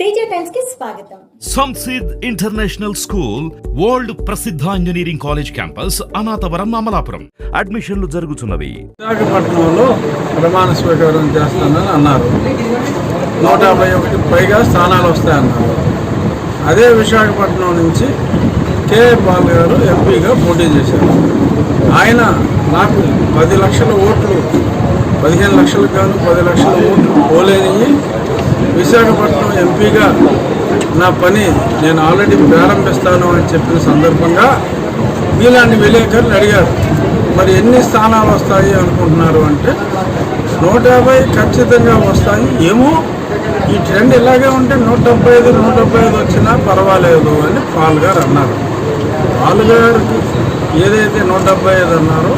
తేజ టైమ్స్కి స్వాగతం. సంసిద్ international school world ప్రసిద్ధ engineering college campus Anathavaram Amalapuram. అడ్మిషన్లు జరుగుతున్నవి. విశాఖపట్నంలో ప్రమాణ స్వీకారం చేస్తానని అన్నారు. నూట యాభై ఒకటి పైగా స్థానాలు వస్తాయన్నారు. అదే విశాఖపట్నం నుంచి కే పాల్ గారు ఎంపీగా పోటీ చేశారు. ఆయన నాకు పది లక్షల ఓట్లు పదిహేను లక్షలు కాదు పది లక్షల ఓట్లు పోలేనివి విశాఖపట్నం ఎంపీగా నా పని నేను ఆల్రెడీ ప్రారంభిస్తాను అని చెప్పిన సందర్భంగా మీలాంటి విలేకరులు అడిగారు. మరి ఎన్ని స్థానాలు వస్తాయి అనుకుంటున్నారు అంటే నూట యాభై ఖచ్చితంగా వస్తాయి. ఏమో ఈ ట్రెండ్ ఇలాగే ఉంటే నూట డెబ్బై ఐదు నూట డెబ్బై ఐదు వచ్చినా పర్వాలేదు అని పాల్ గారు అన్నారు. పాల్ గారికి ఏదైతే నూట డెబ్బై ఐదు అన్నారో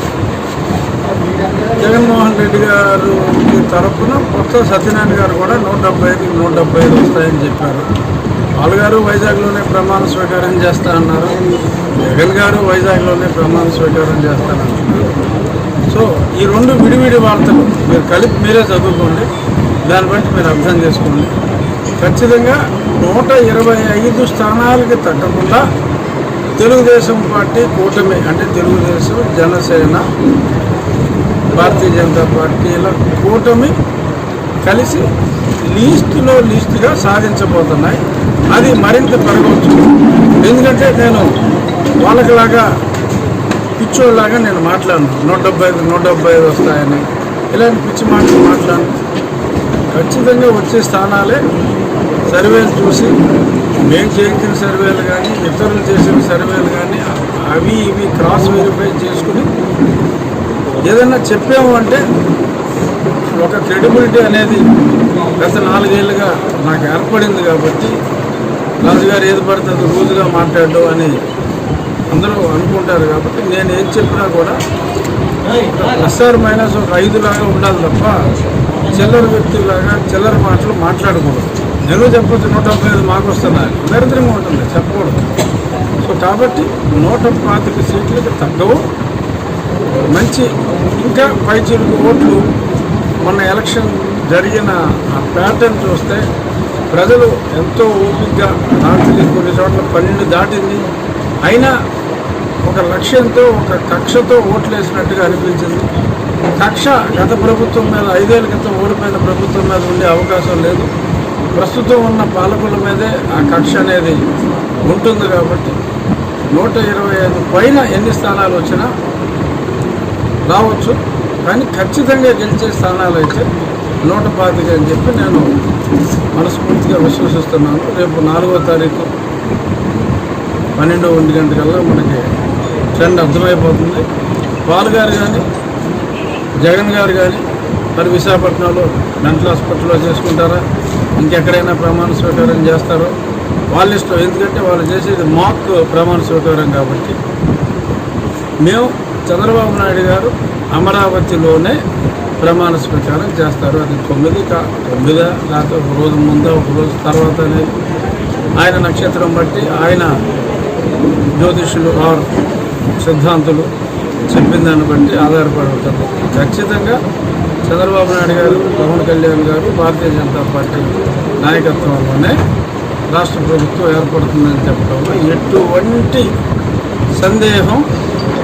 జగన్మోహన్ రెడ్డి గారు తరఫున కొత్త సత్యనారాయణ గారు కూడా నూట డెబ్బై ఐదుకి నూట డెబ్బై ఐదు వస్తాయని చెప్పారు. వాళ్ళు గారు వైజాగ్లోనే ప్రమాణ స్వీకారం చేస్తా అన్నారు. జగన్ గారు వైజాగ్లోనే ప్రమాణ స్వీకారం చేస్తానన్నారు సో ఈ రెండు విడివిడి వార్తలు మీరు కలిపి మీరే చదువుకోండి. దాన్ని బట్టి మీరు అర్థం చేసుకోండి. ఖచ్చితంగా నూట ఇరవై ఐదు స్థానాలకి తగ్గకుండా తెలుగుదేశం పార్టీ కూటమి అంటే తెలుగుదేశం జనసేన భారతీయ జనతా పార్టీల కూటమి కలిసి లీస్టులో లీస్టుగా సాధించబోతున్నాయి. అది మరింత పెరగవచ్చు. ఎందుకంటే నేను వాళ్ళకిలాగా పిచ్చోళ్ళలాగా నేను మాట్లాడను. నూట డెబ్బై ఐదు నూట డెబ్బై ఐదు వస్తాయని. ఇలాంటి పిచ్చి మాటలు మాట్లాడను. ఖచ్చితంగా వచ్చే స్థానాలే సర్వేలు చూసి మేము చేయించిన సర్వేలు కానీ ఇతరులు చేసిన సర్వేలు కానీ అవి ఇవి క్రాస్ వెరిఫై చేసుకుని ఏదైనా చెప్పాము అంటే ఒక క్రెడిబిలిటీ అనేది గత నాలుగేళ్ళుగా నాకు ఏర్పడింది కాబట్టి రాజుగారు ఏది పడుతుంది రోజుగా మాట్లాడడం అని అందరూ అనుకుంటారు కాబట్టి నేను ఏం చెప్పినా కూడా ప్లస్ మైనస్ ఒక ఐదు లాగా ఉండాలి తప్ప చిల్లర వ్యక్తులాగా చిల్లర మాటలు మాట్లాడకూడదు. నిలువ చెప్పచ్చు నూట డెబ్బై ఐదు మాకు వస్తున్నాయి. దరిద్రంగా ఉంటుంది చెప్పకూడదు. సో కాబట్టి నూట పాతిక సీట్లకి తగ్గవు. మంచి ఇంకా పైచిలుకు ఓట్లు మొన్న ఎలక్షన్ జరిగిన ఆ ప్యాటర్న్ చూస్తే ప్రజలు ఎంతో ఓపికగా రాత్రి కొన్ని చోట్ల పన్నెండు దాటింది. అయినా ఒక లక్ష్యంతో ఒక కక్షతో ఓట్లు వేసినట్టుగా అనిపించింది. కక్ష గత ప్రభుత్వం మీద ఐదేళ్ళ క్రితం ఓడిపోయిన ప్రభుత్వం మీద ఉండే అవకాశం లేదు. ప్రస్తుతం ఉన్న పాలకుల మీదే ఆ కక్ష అనేది ఉంటుంది కాబట్టి నూట ఇరవై ఐదు పైన ఎన్ని స్థానాలు వచ్చినా రావచ్చు. కానీ ఖచ్చితంగా గెలిచే స్థానాలు అయితే నూట పాతిక అని చెప్పి నేను మనస్ఫూర్తిగా విశ్వసిస్తున్నాను. రేపు నాలుగో తారీఖు పన్నెండో ఒంటి గంటకల్లా మనకి ట్రెండ్ అర్థమైపోతుంది. పాల్ గారు కానీ జగన్ గారు కానీ మరి విశాఖపట్నంలో మెంటల్ హాస్పిటల్లో చేసుకుంటారా? ఇంకెక్కడైనా ప్రమాణ స్వీకారం చేస్తారో? వాళ్ళ ఇష్టం. ఎందుకంటే వాళ్ళు చేసేది మాక్ ప్రమాణ స్వీకారం కాబట్టి. మేము చంద్రబాబు నాయుడు గారు అమరావతిలోనే ప్రమాణ స్వీకారం చేస్తారు. అది తొమ్మిది కా తొమ్మిదా లేకపోతే ఒక రోజు ముందా ఒక రోజు తర్వాత అనేది ఆయన నక్షత్రం బట్టి ఆయన జ్యోతిష్యులు ఆర్ సిద్ధాంతులు చెప్పిన దాన్ని బట్టి ఆధారపడి ఉంటుంది ఖచ్చితంగా చంద్రబాబు నాయుడు గారు పవన్ కళ్యాణ్ గారు భారతీయ జనతా పార్టీ నాయకత్వంలోనే రాష్ట్ర ప్రభుత్వం ఏర్పడుతుందని చెప్పడంలో ఎటువంటి సందేహం